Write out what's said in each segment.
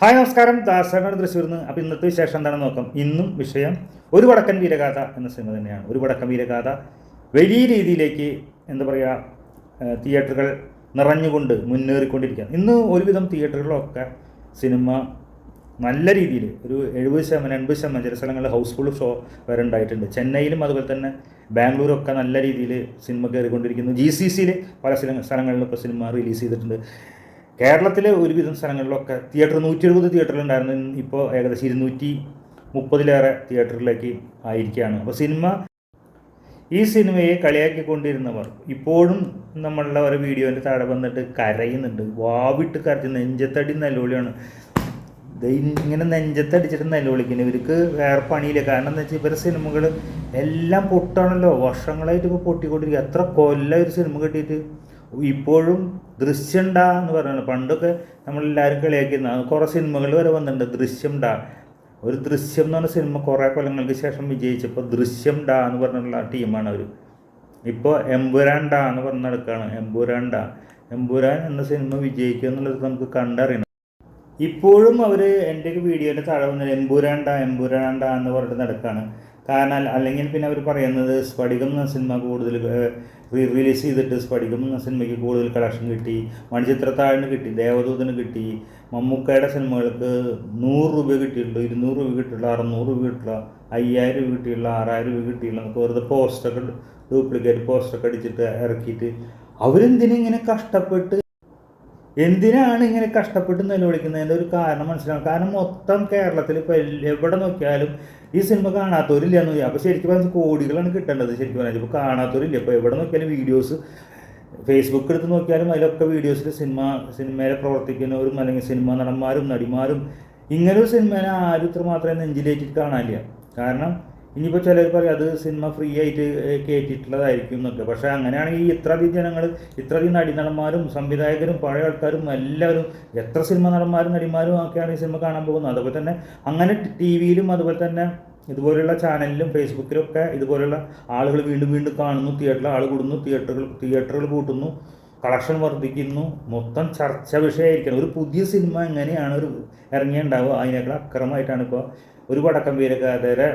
Hi നമസ്കാരം. ദാസനാണ് തൃശ്ശൂർ നിന്ന് ഇന്നത്തെ വിശേഷം എന്താണെന്ന് നോക്കാം. ഇന്നും വിഷയം ഒരു വടക്കൻ വീരഗാഥ എന്ന സിനിമ തന്നെയാണ്. ഒരു വടക്കൻ വീരഗാഥ വലിയ രീതിയിലേക്ക് എന്താ പറയുക തിയേറ്ററുകൾ നിറഞ്ഞുകൊണ്ട് മുന്നേറിക്കൊണ്ടിരിക്കുകയാണ്. ഇന്ന് ഒരുവിധം തിയേറ്ററുകളിലൊക്കെ സിനിമ നല്ല രീതിയിൽ ഒരു എഴുപത് ശതമാനം എൺപത് ശതമാനം ചില സ്ഥലങ്ങളിൽ ഹൗസ്ഫുൾ ഷോ വരെ ഉണ്ടായിട്ടുണ്ട്. ചെന്നൈയിലും അതുപോലെ തന്നെ ബാംഗ്ലൂരൊക്കെ നല്ല രീതിയിൽ സിനിമ കയറിക്കൊണ്ടിരിക്കുന്നു. ജി സി സിയിൽ പല സ്ഥലങ്ങളിലൊക്കെ സിനിമ റിലീസ് ചെയ്തിട്ടുണ്ട്. കേരളത്തിലെ ഒരുവിധം സ്ഥലങ്ങളിലൊക്കെ തിയേറ്റർ നൂറ്റി എഴുപത് തിയേറ്ററിലുണ്ടായിരുന്നു ഇപ്പോൾ ഏകദേശം ഇരുന്നൂറ്റി മുപ്പതിലേറെ തിയേറ്ററിലേക്ക് ആയിരിക്കുകയാണ്. അപ്പോൾ സിനിമ ഈ സിനിമയെ കളിയാക്കിക്കൊണ്ടിരുന്നവർ ഇപ്പോഴും നമ്മളുടെ ഒരു വീഡിയോന്റെ താഴെ വന്നിട്ട് കരയുന്നുണ്ട്. വാവിട്ട് കരച്ച് നെഞ്ചത്തടി നിലവിളിയാണ് ഇങ്ങനെ നെഞ്ചത്തടിച്ചിട്ട് നിലവിളിക്കുന്നത് ഇവർക്ക് വേറെ പണിയില്ല. കാരണം എന്താ വെച്ചാൽ ഇവരുടെ സിനിമകൾ എല്ലാം പൊട്ടാണല്ലോ. വർഷങ്ങളായിട്ട് ഇപ്പോൾ പൊട്ടിക്കൊണ്ടിരിക്കുക. എത്ര കൊല്ലം ഒരു സിനിമ കിട്ടിയിട്ട് ഇപ്പോഴും ദൃശ്യണ്ട എന്ന് പറയുന്നത്. പണ്ടൊക്കെ നമ്മളെല്ലാവരും കളിയാക്കിയിരുന്ന കുറേ സിനിമകൾ വരെ വന്നിട്ടുണ്ട്. ദൃശ്യണ്ട ഒരു ദൃശ്യം എന്ന് പറഞ്ഞ സിനിമ കുറേ കൊല്ലങ്ങൾക്ക് ശേഷം വിജയിച്ചപ്പോൾ ദൃശ്യം ഡാ എന്ന് പറഞ്ഞിട്ടുള്ള ടീമാണ് അവർ ഇപ്പോൾ എമ്പുരാൻ ഡാ എന്ന് പറഞ്ഞ് നടക്കുകയാണ് എമ്പുരാൻ ഡാ എന്ന സിനിമ വിജയിക്കുക എന്നുള്ളത് നമുക്ക് കണ്ടറിയണം. ഇപ്പോഴും അവർ എന്റെ ഒരു വീഡിയോന്റെ താഴെ വന്നത് എമ്പുരാണ്ട എമ്പുരാണ്ട എന്ന് പറഞ്ഞിട്ട് നടക്കുകയാണ് കാരണം അല്ലെങ്കിൽ പിന്നെ അവർ പറയുന്നത് സ്ഫടികം എന്ന സിനിമ കൂടുതൽ റീ റിലീസ് ചെയ്തിട്ട് സ്ഫടികം എന്ന സിനിമയ്ക്ക് കൂടുതൽ കളക്ഷൻ കിട്ടി മണിച്ചിത്രത്താഴിന് കിട്ടി ദേവദൂതന് കിട്ടി മമ്മൂക്കയുടെ സിനിമകൾക്ക് നൂറ് രൂപ കിട്ടിയിട്ടുള്ളൂ ഇരുന്നൂറ് രൂപ കിട്ടിയിട്ടുള്ള അറുന്നൂറ് രൂപ കിട്ടിയിട്ടുള്ള അയ്യായിരം രൂപ കിട്ടിയുള്ള ആറായിരം രൂപ കിട്ടിയുള്ള നമുക്ക് വെറുതെ പോസ്റ്ററൊക്കെ ഡ്യൂപ്ലിക്കേറ്റ് പോസ്റ്ററൊക്കെ അടിച്ചിട്ട് ഇറക്കിയിട്ട് അവരെന്തിനിങ്ങനെ കഷ്ടപ്പെട്ട് എന്തിനാണ് ഇങ്ങനെ കഷ്ടപ്പെട്ട് നിലവിളിക്കുന്നതിന്റെ ഒരു കാരണം മനസ്സിലാവും കാരണം മൊത്തം കേരളത്തിൽ ഇപ്പോൾ എവിടെ നോക്കിയാലും ഈ സിനിമ കാണാത്തവരില്ല എന്ന് പറയാം അപ്പോൾ ശരിക്കും പറഞ്ഞാൽ കോടികളാണ് കിട്ടേണ്ടത് ശരിക്കും പറഞ്ഞാൽ. ഇപ്പോൾ കാണാത്തവരില്ല. ഇപ്പോൾ എവിടെ നോക്കിയാലും വീഡിയോസ് ഫേസ്ബുക്ക് എടുത്ത് നോക്കിയാലും അതിലൊക്കെ വീഡിയോസിൽ സിനിമ സിനിമയിലെ പ്രവർത്തിക്കുന്നവരും അല്ലെങ്കിൽ സിനിമാ നടന്മാരും നടിമാരും ഇങ്ങനൊരു സിനിമേനെ ആരും ഇത്ര മാത്രമേ നെഞ്ചിലേറ്റിട്ട് കാണാനില്ല. കാരണം ഇനിയിപ്പോൾ ചിലർ പറയും അത് സിനിമ ഫ്രീ ആയിട്ട് കയറ്റിയിട്ടുള്ളതായിരിക്കും എന്നൊക്കെ. പക്ഷേ അങ്ങനെയാണെങ്കിൽ ഇത്രയധികം ജനങ്ങൾ ഇത്രയധികം നടീനടന്മാരും സംവിധായകരും പഴയ ആൾക്കാരും എല്ലാവരും എത്ര സിനിമ നടന്മാരും നടിമാരും ഒക്കെയാണ് ഈ സിനിമ കാണാൻ പോകുന്നത്. അതുപോലെ തന്നെ അങ്ങനെ ടി വിയിലും അതുപോലെ തന്നെ ഇതുപോലെയുള്ള ചാനലിലും ഫേസ്ബുക്കിലും ഒക്കെ ഇതുപോലെയുള്ള ആളുകൾ വീണ്ടും വീണ്ടും കാണുന്നു തിയേറ്ററിൽ ആൾ കൂടുന്നു തിയേറ്ററുകൾ തിയേറ്ററുകൾ കൂട്ടുന്നു കളക്ഷൻ വർദ്ധിക്കുന്നു. മൊത്തം ചർച്ച വിഷയമായിരിക്കണം. ഒരു പുതിയ സിനിമ എങ്ങനെയാണ് ഒരു ഇറങ്ങിയുണ്ടാവുക അതിനേക്കാൾ അക്രമമായിട്ടാണ് ഇപ്പോൾ ഒരു വടക്കം വീരഗാഥയുടെ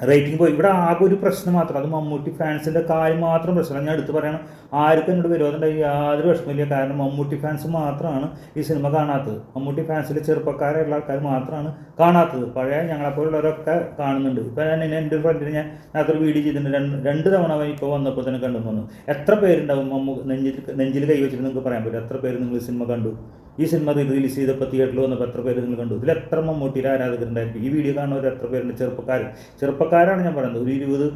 റേറ്റിംഗ് പോയി. ഇവിടെ ആകെ ഒരു പ്രശ്നം മാത്രം. അത് മമ്മൂട്ടി ഫാൻസിന്റെ കാര്യം മാത്രം പ്രശ്നം. ഞാൻ എടുത്ത് പറയണം. ആർക്കും എന്നോട് വിരോധം ഉണ്ടായി. യാതൊരു വിഷമമില്ല കാരണം മമ്മൂട്ടി ഫാൻസ് മാത്രമാണ് ഈ സിനിമ കാണാത്തത്. മമ്മൂട്ടി ഫാൻസിലെ ചെറുപ്പക്കാരായുള്ള ആൾക്കാർ മാത്രമാണ് കാണാത്തത്. പഴയ ഞങ്ങളെപ്പോലുള്ളവരൊക്കെ കാണുന്നുണ്ട്. ഇപ്പോൾ ഞാൻ എന്റെ ഒരു ഫ്രണ്ടിന് ഞാൻ നേരത്തെ വീഡിയോ ചെയ്തിട്ടുണ്ട്. രണ്ട് രണ്ട് തവണ അവൻ ഇപ്പോൾ വന്നപ്പോൾ തന്നെ കണ്ടു വന്നു എത്ര പേരുണ്ടാവും മമ്മൂ നെഞ്ചിൽ നെഞ്ചിൽ കൈവച്ചിട്ട് നിങ്ങൾക്ക് പറയാൻ പറ്റും? എത്ര പേര് നിങ്ങൾ സിനിമ കണ്ടു? ഈ സിനിമ റിലീസ് ചെയ്തപ്പോൾ തിയേറ്ററിൽ വന്നപ്പോൾ എത്ര പേര് നിങ്ങൾ കണ്ടു? ഇതിൽ എത്ര മമ്മൂട്ടി ആരാധകരുണ്ടായിരിക്കും ഈ വീഡിയോ കാണുന്നവർ എത്ര പേരുണ്ട്? ചെറുപ്പക്കാരൻ ചെറുപ്പക്കാരാണ് ഞാൻ പറയുന്നത്. ഒരു ഇരുപത്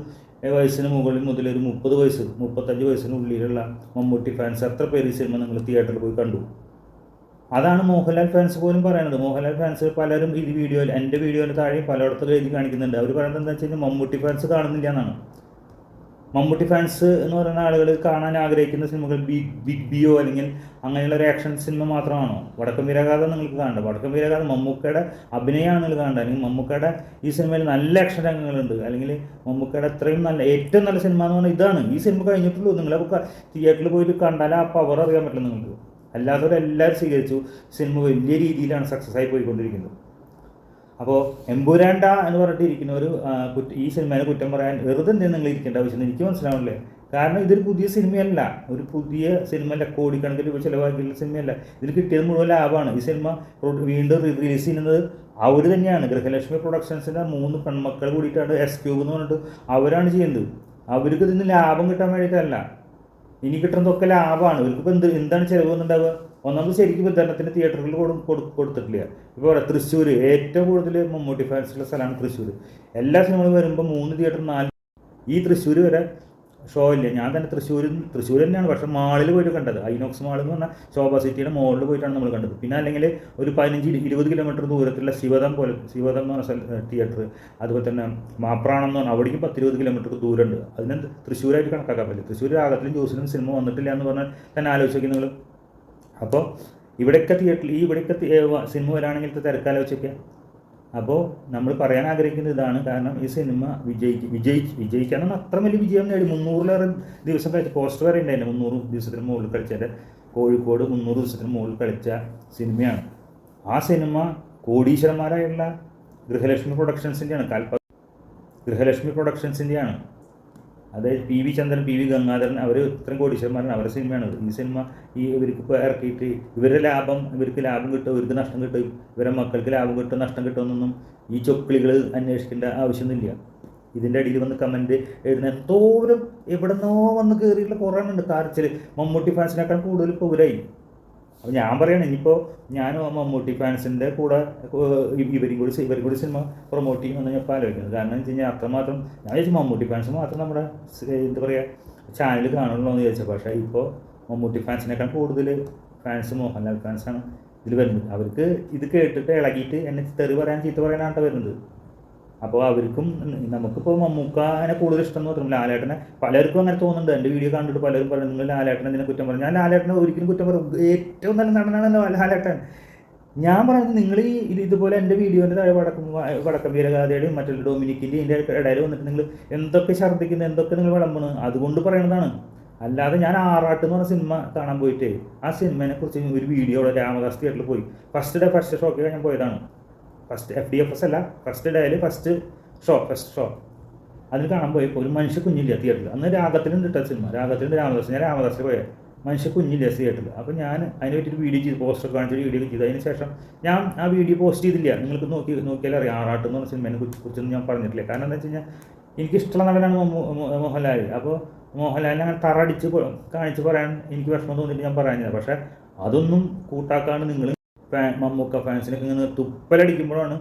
വയസ്സിന് മുകളിൽ മുതൽ ഒരു മുപ്പത് വയസ്സ് മുപ്പത്തഞ്ച് വയസ്സിനുള്ളിലുള്ള മമ്മൂട്ടി ഫാൻസ് എത്ര പേര് ഈ സിനിമ നിങ്ങൾ തിയേറ്ററിൽ പോയി കണ്ടു? അതാണ് മോഹൻലാൽ ഫാൻസ് പോലും പറയുന്നത്. മോഹൻലാൽ ഫാൻസ് പലരും ഈ വീഡിയോയിൽ എന്റെ വീഡിയോയിൽ താഴെ പലയിടത്തും എഴുതി കാണിക്കുന്നുണ്ട്. അവർ പറയുന്നത് എന്താ വെച്ച് കഴിഞ്ഞാൽ മമ്മൂട്ടി ഫാൻസ് കാണുന്നില്ല എന്നാണ്. മമ്മൂട്ടി ഫാൻസ് എന്ന് പറയുന്ന ആളുകൾ കാണാൻ ആഗ്രഹിക്കുന്ന സിനിമകൾ ബിഗ് ബിഗ് ബിയോ അല്ലെങ്കിൽ അങ്ങനെയുള്ള ഒരു ആക്ഷൻ സിനിമ മാത്രമാണോ? വടക്കം വീരഗാഥ നിങ്ങൾക്ക് കാണണ്ട. വടക്കം വീരഗാഥ മമ്മൂക്കയുടെ അഭിനയമാണ് നിങ്ങൾ കാണേണ്ടത്. അല്ലെങ്കിൽ മമ്മൂക്കയുടെ ഈ സിനിമയിൽ നല്ല ആക്ഷൻ രംഗങ്ങളുണ്ട്. അല്ലെങ്കിൽ മമ്മൂക്കയുടെ അത്രയും നല്ല ഏറ്റവും നല്ല സിനിമ എന്ന് പറഞ്ഞാൽ ഇതാണ്. ഈ സിനിമ കഴിഞ്ഞിട്ടുള്ളൂ. നിങ്ങളെ തിയേറ്ററിൽ പോയിട്ട് കണ്ടാൽ ആ പവർ അറിയാൻ പറ്റില്ല നിങ്ങൾക്ക്. അല്ലാത്തവരെല്ലാവരും സ്വീകരിച്ചു. സിനിമ വലിയ രീതിയിലാണ് സക്സസ് ആയി പോയിക്കൊണ്ടിരിക്കുന്നത്. അപ്പോൾ എമ്പുരാണ്ട എന്ന് പറഞ്ഞിട്ടിരിക്കുന്ന ഒരു ഈ സിനിമയിലെ കുറ്റം പറയാൻ വെറുതെ എന്തെങ്കിലും നിങ്ങൾ ഇരിക്കേണ്ട ആവശ്യം എനിക്ക് മനസ്സിലാവില്ലേ കാരണം ഇതൊരു പുതിയ സിനിമയല്ല. ഒരു പുതിയ സിനിമയല്ല. കോടിക്കണക്കിന് രൂപ ചിലവാക്കിയുള്ള സിനിമയല്ല. ഇതിൽ കിട്ടിയത് മുഴുവൻ ലാഭമാണ് ഈ സിനിമ വീണ്ടും റിലീസ് ചെയ്യുന്നത് അവർ തന്നെയാണ്. ഗൃഹലക്ഷ്മി പ്രൊഡക്ഷൻസിന്റെ മൂന്ന് പെൺമക്കൾ കൂടിയിട്ടാണ് എസ് ക്യൂബ് എന്ന് പറഞ്ഞിട്ട് അവരാണ് ചെയ്യുന്നത്. അവർക്ക് ഇതിന് ലാഭം കിട്ടാൻ വേണ്ടിയിട്ടല്ല. ഇനി കിട്ടുന്നതൊക്കെ ലാഭമാണ്. ഇവർക്കിപ്പോൾ എന്ത് എന്താണ് ചിലവ് ഉണ്ടാവുക ഒന്നാമത് ശരിക്കും വിതരണത്തിന് തിയേറ്ററുകളിൽ കൊടു കൊടു- കൊടുത്തിട്ടില്ല. ഇപ്പോൾ പറയാം തൃശ്ശൂർ ഏറ്റവും കൂടുതൽ മമ്മൂട്ടി ഫാൻസുള്ള സ്ഥലമാണ് തൃശ്ശൂർ എല്ലാ സിനിമകളും വരുമ്പോൾ മൂന്ന് തിയേറ്റർ നാല് ഈ തൃശ്ശൂർ വരെ ഷോ ഇല്ല. ഞാൻ തന്നെ തൃശ്ശൂർ തൃശ്ശൂർ തന്നെയാണ്. പക്ഷേ മാളിൽ പോയിട്ട് കണ്ടത്. ഐനോക്സ് മാൾ എന്ന് പറഞ്ഞാൽ ശോഭ സിറ്റിയുടെ മോളിൽ പോയിട്ടാണ് നമ്മൾ കണ്ടത്. പിന്നെ അല്ലെങ്കിൽ ഒരു പതിനഞ്ച് ഇരു- ഇരുപത് കിലോമീറ്റർ ദൂരത്തിലുള്ള ശിവദം പോലെ ശിവദം എന്ന് പറഞ്ഞ സ്ഥല തിയേറ്റർ. അതുപോലെ തന്നെ മാപ്രാണം എന്ന് പറഞ്ഞാൽ അവിടേക്കും പത്തിരുപത് കിലോമീറ്റർ ദൂരമുണ്ട്. അതിന് തൃശ്ശൂരായിട്ട് കണക്കാക്കാൻ പറ്റില്ല. തൃശ്ശൂർ രാഗത്തിലും ജോസിലും സിനിമ വന്നിട്ടില്ല എന്ന് പറഞ്ഞാൽ തന്നെ ആലോചിക്കുക നിങ്ങൾ. അപ്പോൾ ഇവിടെയൊക്കെ തിയേറ്ററിൽ ഈ ഇവിടെയൊക്കെ സിനിമ വരാണെങ്കിലത്തെ തിരക്കാലോചിക്കുക അപ്പോൾ നമ്മൾ പറയാൻ ആഗ്രഹിക്കുന്നത് ഇതാണ്. കാരണം ഈ സിനിമ വിജയിക്ക് വിജയിച്ച് വിജയിക്കാനാണ് അത്ര വലിയ വിജയം നേടി. മുന്നൂറിലേറെ ദിവസം കളിച്ച പോസ്റ്റർ വരെ ഉണ്ടായിരുന്നു മുന്നൂറ് ദിവസത്തിന് മുകളിൽ കളിച്ചത്. കോഴിക്കോട് മുന്നൂറ് ദിവസത്തിന് മുകളിൽ കളിച്ച സിനിമയാണ് ആ സിനിമ കോടീശ്വരന്മാരായുള്ള ഗൃഹലക്ഷ്മി പ്രൊഡക്ഷൻസിന്റെയാണ് കാൽപ്പ ഗൃഹലക്ഷ്മി പ്രൊഡക്ഷൻസിന്റെയാണ് അതായത് P V Chandran P V Gangadharan അവർ ഇത്രയും കോടീശ്വരന്മാരാണ്. അവരുടെ സിനിമയാണ്. ഈ സിനിമ ഈ ഇവർക്ക് ഇപ്പോൾ ഇറക്കിയിട്ട് ഇവരുടെ ലാഭം ഇവർക്ക് ലാഭം കിട്ടും ഇവർക്ക് നഷ്ടം കിട്ടും. ഇവരുടെ മക്കൾക്ക് ലാഭം കിട്ടും നഷ്ടം കിട്ടുമെന്നൊന്നും ഈ ചൊക്കിളികൾ അന്വേഷിക്കേണ്ട ആവശ്യമൊന്നുമില്ല. ഇതിന്റെ അടിയിൽ വന്ന് കമന്റ് എഴുതുന്ന എന്തോരം എവിടെന്നോ വന്ന് കയറിയിട്ടുള്ള കുറേ ഉണ്ട് കാർച്ചിൽ മമ്മൂട്ടി ഫാൻസിനേക്കാൾ കൂടുതൽ പൗരായി അപ്പോൾ ഞാൻ പറയണം ഇനിയിപ്പോൾ ഞാൻ മമ്മൂട്ടി ഫാൻസിന്റെ കൂടെ ഇവരും കൂടി ഇവരും കൂടി സിനിമ പ്രൊമോട്ട് ചെയ്യുമെന്ന് ഞാൻ ഇപ്പോൾ ആലോചിക്കുന്നത്. കാരണം എന്ന് വെച്ച് കഴിഞ്ഞാൽ അത്രമാത്രം ഞാൻ വിചാരിച്ചു മമ്മൂട്ടി ഫാൻസ് മാത്രം നമ്മുടെ എന്താ പറയുക ചാനൽ കാണുള്ളൂ എന്ന് വിചാരിച്ചു. പക്ഷേ ഇപ്പോൾ മമ്മൂട്ടി ഫാൻസിനേക്കാൾ കൂടുതൽ ഫാൻസ് മോഹൻലാൽ ഫാൻസാണ് ഇതിൽ വരുന്നത്. അവർക്ക് ഇത് കേട്ടിട്ട് ഇളകിയിട്ട് എന്നെ തെറി പറയാൻ ചീത്ത പറയാനാണ് വരുന്നത്. അപ്പോൾ അവർക്കും നമുക്കിപ്പോൾ മമ്മൂക്കാനെ കൂടുതൽ ഇഷ്ടം എന്ന് പറഞ്ഞു ലാലേട്ടനെ പലർക്കും അങ്ങനെ തോന്നുന്നുണ്ട്. എന്റെ വീഡിയോ കണ്ടിട്ട് പലരും പറയുന്നത് നിങ്ങൾ ലാലേട്ടനെ ഇതിനെ കുറ്റം പറഞ്ഞു? ഞാൻ ലാലേട്ടനെ ഒരിക്കലും കുറ്റം പറയും ഏറ്റവും നല്ല നടനാണ് ലാലേട്ടൻ. ഞാൻ പറയുന്നത് നിങ്ങൾ ഈ ഇത് ഇതുപോലെ എന്റെ വീഡിയോന്റെ താഴെ വടക്കം വടക്കം വീരഗാഥയുടെയും മറ്റുള്ള ഡൊമിനിക്കിന്റെയും ഇതിന്റെ ഇടയിൽ വന്നിട്ട് നിങ്ങൾ എന്തൊക്കെ ഛർദ്ദിക്കുന്നു എന്തൊക്കെ നിങ്ങൾ വിളമ്പണ് അതുകൊണ്ട് പറയുന്നതാണ് അല്ലാതെ ഞാൻ ആറാട്ട് എന്ന് പറഞ്ഞ സിനിമ കാണാൻ പോയിട്ട് ആ സിനിമയെ കുറിച്ച് ഒരു വീഡിയോ രാമദാസ് തിയേറ്ററിൽ പോയി. ഫസ്റ്റ് ഡേ ഫസ്റ്റ് ഷോക്ക് ഞാൻ പോയതാണ്. First F D F S അല്ല ഫസ്റ്റ് ഡേയിൽ ഫസ്റ്റ് ഷോ ഫസ്റ്റ് ഷോ അതിൽ കാണാൻ പോയി ഒരു മനുഷ്യ കുഞ്ഞില്ല തിയേറ്ററിൽ അന്ന് രാഗത്തിലുണ്ട് ഇട്ട സിനിമ രാഗത്തിലുണ്ട് രാമദാസ് ഞാൻ രാമദാസിൽ പോയത് മനുഷ്യ കുഞ്ഞില്ല തിയേറ്ററിൽ അപ്പോൾ ഞാൻ അതിനെ പറ്റിയിട്ട് വീഡിയോ ചെയ്ത് പോസ്റ്റർ കാണിച്ചൊരു വീഡിയോ ചെയ്തു. അതിന് ശേഷം ഞാൻ ആ വീഡിയോ പോസ്റ്റ് ചെയ്തില്ല. നിങ്ങൾക്ക് നോക്കി നോക്കിയാൽ അറിയാം. ആറാട്ട് എന്ന് പറഞ്ഞ സിനിമയെ കുറിച്ച് കുറിച്ചൊന്നും ഞാൻ പറഞ്ഞിട്ടില്ല. കാരണം എന്താ വെച്ച് കഴിഞ്ഞാൽ എനിക്കിഷ്ടമുള്ള നടനാണ് മോഹൻലാൽ അപ്പോൾ മോഹൻലാലിനെ അങ്ങനെ തറടിച്ച് കാണിച്ച് പറയാൻ എനിക്ക് വിഷമം തോന്നിയിട്ട് ഞാൻ പറയുന്നത് പക്ഷേ അതൊന്നും കൂട്ടാക്കാണ് നിങ്ങൾ ഫാൻ മമ്മൂക്ക ഫാൻസിനൊക്കെ ഇങ്ങനെ തുപ്പലടിക്കുമ്പോഴാണ്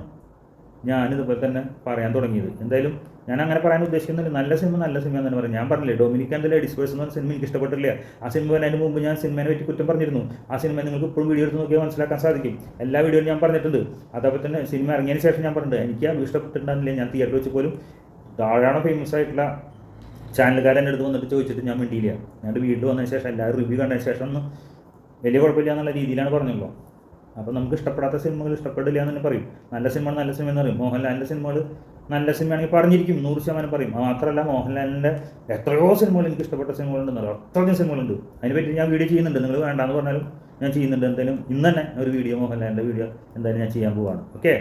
ഞാനിതുപോലെ തന്നെ പറയാൻ തുടങ്ങിയത്. എന്തായാലും ഞാൻ അങ്ങനെ പറയാൻ ഉദ്ദേശിക്കുന്നില്ല. നല്ല സിനിമ നല്ല സിനിമ എന്ന് തന്നെ പറയും. ഞാൻ പറഞ്ഞില്ലേ ഡൊമിനിക്ക ആൻഡ് ഡിസ്പേഴ്സ് എന്ന് പറഞ്ഞ സിനിമ എനിക്ക് ഇഷ്ടപ്പെട്ടില്ല ആ സിനിമ വരുന്നതിന് മുമ്പ് ഞാൻ സിനിമയെ പറ്റി കുറ്റം പറഞ്ഞിരുന്നു. ആ സിനിമ നിങ്ങൾക്ക് ഇപ്പോഴും വീഡിയോ എടുത്ത് നോക്കിയാൽ മനസ്സിലാക്കാൻ സാധിക്കും. എല്ലാ വീഡിയോയും ഞാൻ പറഞ്ഞിട്ടുണ്ട്. അതേപോലെ തന്നെ സിനിമ ഇറങ്ങിയതിന് ശേഷം ഞാൻ പറഞ്ഞിട്ടുണ്ട്. എനിക്ക് അത് ഇഷ്ടപ്പെട്ടിട്ടുണ്ടായിരുന്നില്ല. ഞാൻ തിയേറ്ററിൽ വെച്ച് പോലും ധാരാളം ഫേമസ് ആയിട്ടുള്ള ചാനലുകാരൻ എടുത്ത് വന്നിട്ട് ചോദിച്ചിട്ട് ഞാൻ മിണ്ടിയില്ല. ഞാൻ വീട്ടിൽ വന്നതിന് ശേഷം എല്ലാവരും റിവ്യൂ കണ്ടതിന് ശേഷം ഒന്ന് വലിയ കുഴപ്പമില്ല എന്നുള്ള രീതിയിലാണ് പറഞ്ഞല്ലോ അപ്പോൾ നമുക്ക് ഇഷ്ടപ്പെടാത്ത സിനിമകൾ ഇഷ്ടപ്പെടില്ല എന്ന് തന്നെ പറയും. നല്ല സിനിമ നല്ല സിനിമ എന്ന് പറയും. മോഹൻലാലിന്റെ സിനിമകൾ നല്ല സിനിമയാണെങ്കിൽ പറഞ്ഞിരിക്കും നൂറ് ശതമാനം പറയും. മാത്രമല്ല മോഹൻലാലിന്റെ എത്രയോ സിനിമകൾ എനിക്ക് ഇഷ്ടപ്പെട്ട സിനിമകളുണ്ടെന്ന് പറയും അത്രയും സിനിമകളുണ്ട് അതിനെപ്പറ്റി ഞാൻ വീഡിയോ ചെയ്യുന്നുണ്ട്. നിങ്ങൾ വേണ്ടാന്ന് പറഞ്ഞാലും ഞാൻ ചെയ്യുന്നുണ്ട്. എന്തായാലും ഇന്ന് തന്നെ ഒരു വീഡിയോ മോഹൻലാലിന്റെ വീഡിയോ എന്തായാലും ഞാൻ ചെയ്യാൻ പോവാണ്. ഓക്കെ